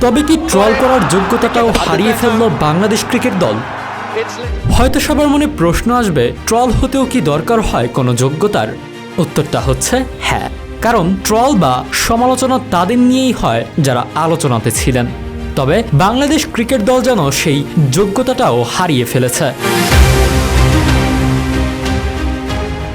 তবে কি ট্রল করার যোগ্যতাটাও হারিয়ে ফেলল বাংলাদেশ ক্রিকেট দল? হয়তো সবার মনে প্রশ্ন আসবে ট্রল হতেও কি দরকার হয় কোনো যোগ্যতার? উত্তরটা হচ্ছে হ্যাঁ। কারণ ট্রল বা সমালোচনা তাদের নিয়েই হয় যারা আলোচনাতে ছিলেন। তবে বাংলাদেশ ক্রিকেট দল যেন সেই যোগ্যতাটাও হারিয়ে ফেলেছে।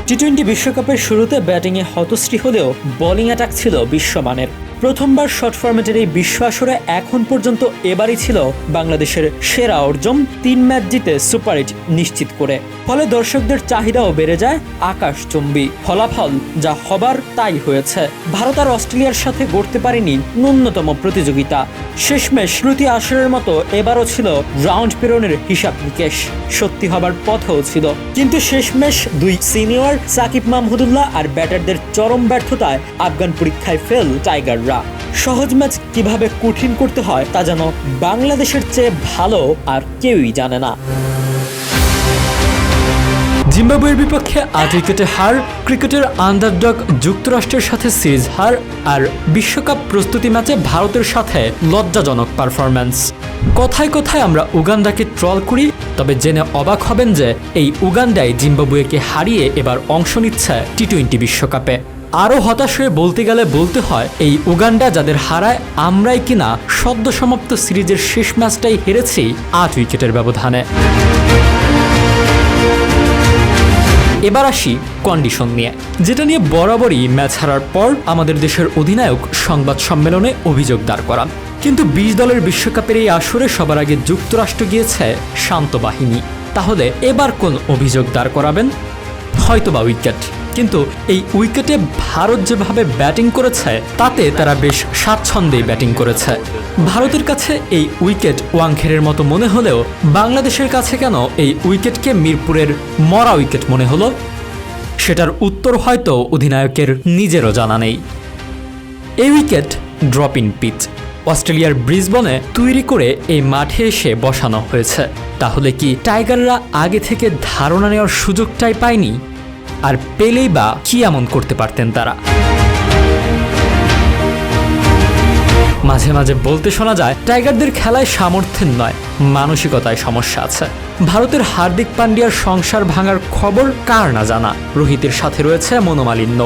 টি টোয়েন্টি বিশ্বকাপের শুরুতে ব্যাটিংয়ে হতশ্রী হলেও বোলিং অ্যাটাক ছিল বিশ্বমানের। প্রথমবার শর্ট ফরম্যাটের এই বিশ্ব আসরে এখন পর্যন্ত এবারই ছিল বাংলাদেশের সেরা অর্জন তিন ম্যাচ জিতে সুপার এইট নিশ্চিত করে। ফলে দর্শকদের চাহিদাও বেড়ে যায় আকাশচুম্বী ফলাফল যা হবার তাই হয়েছে। ভারত আর অস্ট্রেলিয়ার সাথে গড়তে পারেনি ন্যূনতম প্রতিযোগিতা। শেষমেশ শ্রুতি আসরের মতো এবারও ছিল রাউন্ড পেরনের হিসাব নিকেশ। সত্যি হবার পথেও ছিল। কিন্তু শেষমেশ দুই সিনিয়র সাকিব মাহমুদুল্লাহ আর ব্যাটারদের চরম ব্যর্থতায় আফগান পরীক্ষায় ফেল টাইগাররা সহজ ম্যাচ কীভাবে কঠিন করতে হয় তা যেন বাংলাদেশের চেয়ে ভালো আর কেউই জানে না। জিম্বাবুয়ের বিপক্ষে আট উইকেটে হার, ক্রিকেটের আন্ডারডগ যুক্তরাষ্ট্রের সাথে সিরিজ হার আর বিশ্বকাপ প্রস্তুতি ম্যাচে ভারতের সাথে লজ্জাজনক পারফরম্যান্স। কথায় কথায় আমরা উগান্ডাকে ট্রল করি, তবে জেনে অবাক হবেন যে এই উগান্ডায় জিম্বাবুয়েকে হারিয়ে এবার অংশ নিচ্ছে টি টোয়েন্টি বিশ্বকাপে। আরও হতাশ হয়ে বলতে গেলে বলতে হয়, এই উগান্ডা যাদের হারায় আমরাই কিনা সদ্য সমাপ্ত সিরিজের শেষ ম্যাচটাই হেরেছি আট উইকেটের ব্যবধানে। এবার আসি কন্ডিশন নিয়ে, যেটা নিয়ে বরাবরই ম্যাচ হারার পর আমাদের দেশের অধিনায়ক সংবাদ সম্মেলনে অভিযোগ দাঁড় করান। কিন্তু বিশ দলের বিশ্বকাপের এই আসরে সবার আগে যুক্তরাষ্ট্র গিয়েছে শান্ত বাহিনী। তাহলে এবার কোন অভিযোগ দাঁড় করাবেন? হয়তোবা উইকেট। কিন্তু এই উইকেটে ভারত যেভাবে ব্যাটিং করেছে, তাতে তারা বেশ স্বাচ্ছন্দ্যেই ব্যাটিং করেছে। ভারতের কাছে এই উইকেট ওয়াংখেরের মতো মনে হলেও বাংলাদেশের কাছে কেন এই উইকেটকে মিরপুরের মরা উইকেট মনে হলো? সেটার উত্তর হয়তো অধিনায়কের নিজেরও জানা নেই। এই উইকেট ড্রপ ইন পিচ। অস্ট্রেলিয়ার ব্রিসবনে তৈরি করে এই মাঠে এসে বসানো হয়েছে। তাহলে কি টাইগাররা আগে থেকে ধারণা নেওয়ার সুযোগটাই পায়নি? আর পেলেই বা কি এমন করতে পারতেন তারা? মাঝে মাঝে বলতে শোনা যায়, টাইগারদের খেলায় সামর্থ্যের নয়, মানসিকতায় সমস্যা আছে। ভারতের হার্দিক পান্ডিয়ার সংসার ভাঙার খবর কার না জানা? রোহিতের সাথে রয়েছে মনোমালিন্য।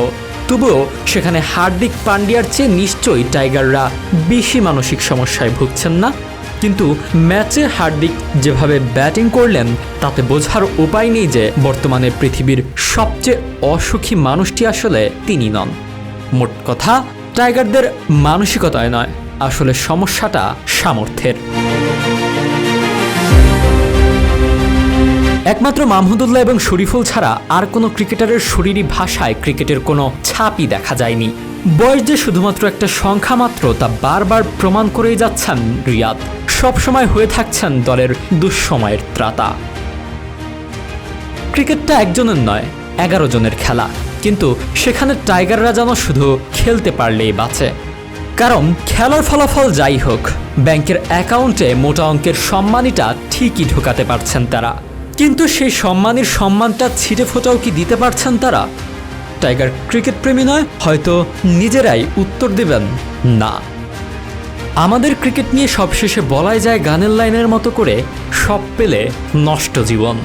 তবুও সেখানে হার্দিক পান্ডিয়ার চেয়ে নিশ্চয়ই টাইগাররা বেশি মানসিক সমস্যায় ভুগছেন না? কিন্তু ম্যাচে হার্দিক যেভাবে ব্যাটিং করলেন, তাতে বোঝার উপায় নেই যে বর্তমানে পৃথিবীর সবচেয়ে অসুখী মানুষটি আসলে তিনি নন। মোট কথা, টাইগারদের মানসিকতায় নয়, আসলে সমস্যাটা সামর্থ্যের। একমাত্র মাহমুদুল্লাহ এবং শরীফুল ছাড়া আর কোনো ক্রিকেটারের শরীরী ভাষায় ক্রিকেটের কোনো ছাপই দেখা যায়নি। বয়স যে শুধুমাত্র একটা সংখ্যা মাত্র তা বারবার প্রমাণ করেই যাচ্ছেন রিয়াদ। সবসময় হয়ে থাকছেন দলের দুঃসময়ের ত্রাতা। ক্রিকেটটা একজনের নয়, এগারো জনের খেলা। কিন্তু সেখানে টাইগাররা যেন শুধু খেলতে পারলেই বাঁচে। কারণ খেলার ফলাফল যাই হোক, ব্যাংকের অ্যাকাউন্টে মোটা অঙ্কের সম্মানীটা ঠিকই ঢোকাতে পারছেন তারা। কিন্তু সেই সম্মানের সম্মানটা ছিটে ফোটাও কি দিতে পারছেন তারা? টাইগার ক্রিকেট প্রেমী নয়, হয়তো নিজেরাই উত্তর দেবেন না। আমাদের ক্রিকেট নিয়ে সবশেষে বলাই যায় গানের লাইনের মতো করে সব পেলে নষ্ট জীবন।